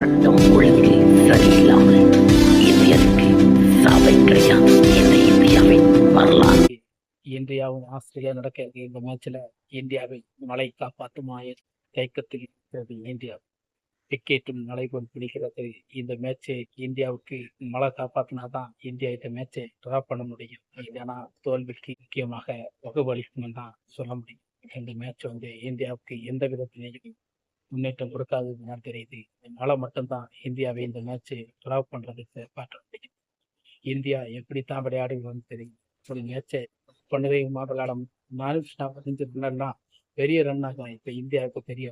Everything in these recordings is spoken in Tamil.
சட்டம் உலகில் சரியில்லாமல் இந்தியருக்கு சாவை கிடையாது இந்த இந்தியாவின் வரலாறு இந்தியாவும் ஆஸ்திரேலியா நடக்க இந்த மேட்ச்ல இந்தியாவை மழை காப்பாற்றுமா தயக்கத்தில் இருக்கிறது இந்தியா. விக்கெட்டும் நடைபெறும் பிடிக்கிறது. இந்த மேட்சை இந்தியாவுக்கு மழை காப்பாற்றினா தான் இந்தியா இந்த மேட்சை ட்ரா பண்ண முடியும். இல்லைன்னா தோல்விக்கு முக்கியமாக வகுப்பளிக்கும் தான் சொல்ல முடியும். இந்த மேட்ச் வந்து இந்தியாவுக்கு எந்த விதத்திலையும் முன்னேற்றம் கொடுக்காதது தான் தெரியுது. இதனால மட்டும்தான் இந்தியாவை இந்த மேட்ச்சு ட்ரா பண்ணுறதுக்கு பார்க்க முடியும். இந்தியா எப்படித்தான் விளையாடுவோம்னு தெரியும் ஒரு மேட்சை பன்னிரண்டு விளையாட மானுஷ்னா பதினஞ்சுனா பெரிய ரன்னாக இப்போ இந்தியாவுக்கு பெரிய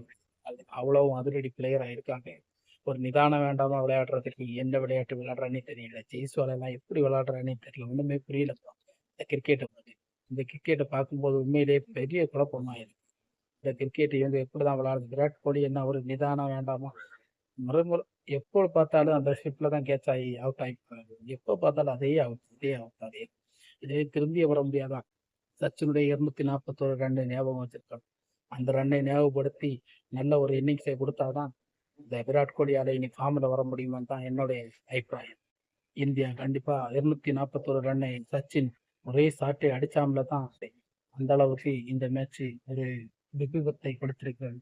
அது அவ்வளோ அதிரடி பிளேயராக இருக்காங்க. ஒரு நிதானம் வேண்டாமா விளையாடுறதுக்கு என்ன விளையாட்டு விளையாடுறானே தெரியல. ஜெய்ஸ்வால் எப்படி விளையாடுறானே தெரியல. ஒன்றுமே புரியல. இந்த கிரிக்கெட்டை பார்த்து இந்த கிரிக்கெட்டை பார்க்கும்போது உண்மையிலேயே பெரிய குழப்பமாக இருக்கு இந்த கிரிக்கெட் வந்து எப்படிதான் விளாடுது விராட் கோலி என்ன ஒரு நிதானம் வேண்டாமா? முறைமுறை எப்போ பார்த்தாலும் அந்த ஷிப்ல தான் கேட்ச் ஆகி அவுட் ஆகி எப்போ பார்த்தாலும் அதே அவுட் இதே அவுட் அதே இதே திரும்பிய வர முடியாதான் சச்சினுடைய இருநூத்தி நாற்பத்தோரு ரன் ஞாபகம் வச்சிருக்காங்க அந்த ரன்னை ஞாபகப்படுத்தி நல்ல ஒரு இன்னிங்ஸை கொடுத்தாதான் இந்த விராட் கோலியால இனி ஃபார்ம்ல வர முடியுமான்னு தான் என்னுடைய அபிப்பிராயம். இந்தியா கண்டிப்பா இருநூத்தி நாற்பத்தோரு ரன்னை சச்சின் ஒரே சாட்டை அடிச்சாமல தான் அந்த அளவுக்கு இந்த மேட்ச் ஒரு விபத்தை கொடுத்திருக்கிறது.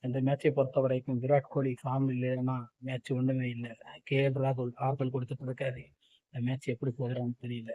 இந்த மேட்சை பொறுத்த வரைக்கும் விராட் கோலி ஃபார்ம் இல்லைன்னா மேட்ச் ஒன்றுமே இல்லை. கே எல் ராகுல் ஆறுதல் கொடுத்துட்டு இருக்காரு. இந்த மேட்ச் எப்படி போகிறான்னு தெரியல.